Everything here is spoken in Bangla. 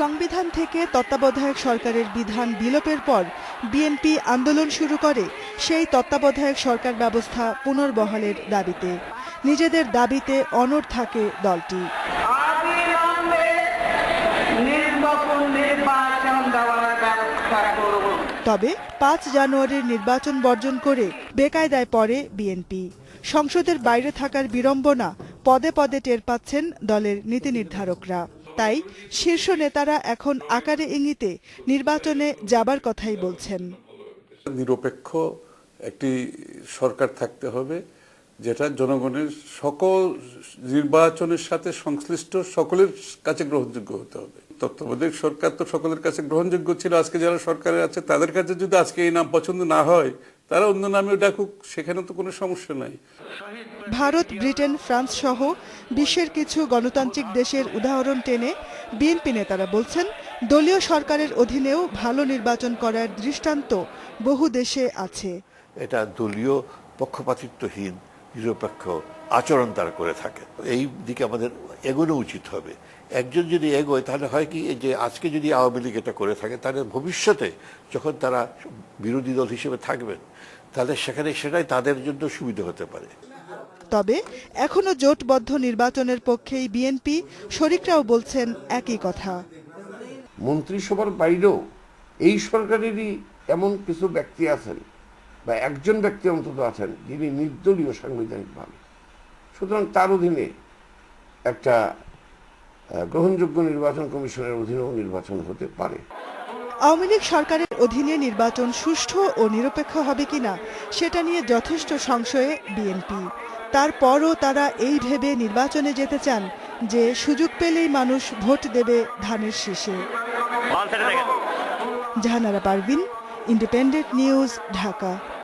সংবিধান থেকে তত্ত্বাবধায়ক সরকারের বিধান বিলোপের পর বিএনপি আন্দোলন শুরু করে সেই তত্ত্বাবধায়ক সরকার ব্যবস্থা পুনর্বহালের দাবিতে। নিজেদের দাবিতে অনড় থাকে দলটি। তবে পাঁচ জানুয়ারির নির্বাচন বর্জন করে বেকায়দায় পড়ে বিএনপি। সংসদের বাইরে থাকার বিড়ম্বনা পদে পদে টের পাচ্ছেন দলের নীতি নির্ধারকরা। তাই শীর্ষ নেতারা এখন আকারে ইঙ্গিতে নির্বাচনে যাবার কথাই বলছেন। নিরপেক্ষ একটি সরকার থাকতে হবে, যেটা জনগণের সকল নির্বাচনের সাথে সংশ্লিষ্ট সকলের কাছে গ্রহণযোগ্য হতে হবে। তত্ত্বাবধায়ক সরকার তো সকলের কাছে গ্রহণযোগ্য ছিল, আজকে যারা সরকারে আছে তাদের কাছে যদি আজকে এই নাম পছন্দ না হয় তারা অন্য নামেও ডাকুক সেখানে তো কোনো সমস্যা নাই। ভারত ব্রিটেন ফ্রান্স সহ বিশ্বের কিছু গণতান্ত্রিক দেশের উদাহরণ টেনে বিএনপি নেতারা বলছেন দলীয় সরকারের অধীনেও ভালো নির্বাচন করার দৃষ্টান্ত বহু দেশে আছে। এটা দলীয় পক্ষপাতিত্বহীন। নিরপেক্ষ আচরণ তারা করে থাকে। এই দিকে আমাদের এগোনো উচিত হবে। একজন যদি এগোয় তাহলে হয় কি এই যে আজকে যদি আওয়ামী লীগ এটা করে থাকে তাহলে ভবিষ্যতে যখন তারা বিরোধী দল হিসেবে থাকবেন তাহলে সেখানে সেটাই তাদের জন্য সুবিধা হতে পারে। তবে এখনও জোটবদ্ধ নির্বাচনের পক্ষেই বিএনপি শরিকরাও বলছেন একই কথা। মন্ত্রিসভার বাইরেও এই সরকারেরই এমন কিছু ব্যক্তি আছেন বা একজন ব্যক্তি অন্তত আছেন যিনি নির্দলীয় সাংবিধানিকভাবে। সুতরাং তার অধীনে একটা গ্রহণযোগ্য নির্বাচন কমিশনের অধীনেও নির্বাচন হতে পারে। আওয়ামী লীগ সরকারের অধীনে নির্বাচন সুষ্ঠু ও নিরপেক্ষ হবে কিনা সেটা নিয়ে যথেষ্ট সংশয়ে বিএনপি। তারপরও তারা এই ভেবে নির্বাচনে যেতে চান যে সুযোগ পেলেই মানুষ ভোট দেবে ধানের শীষে। Jahanara Parvin independent news Dhaka.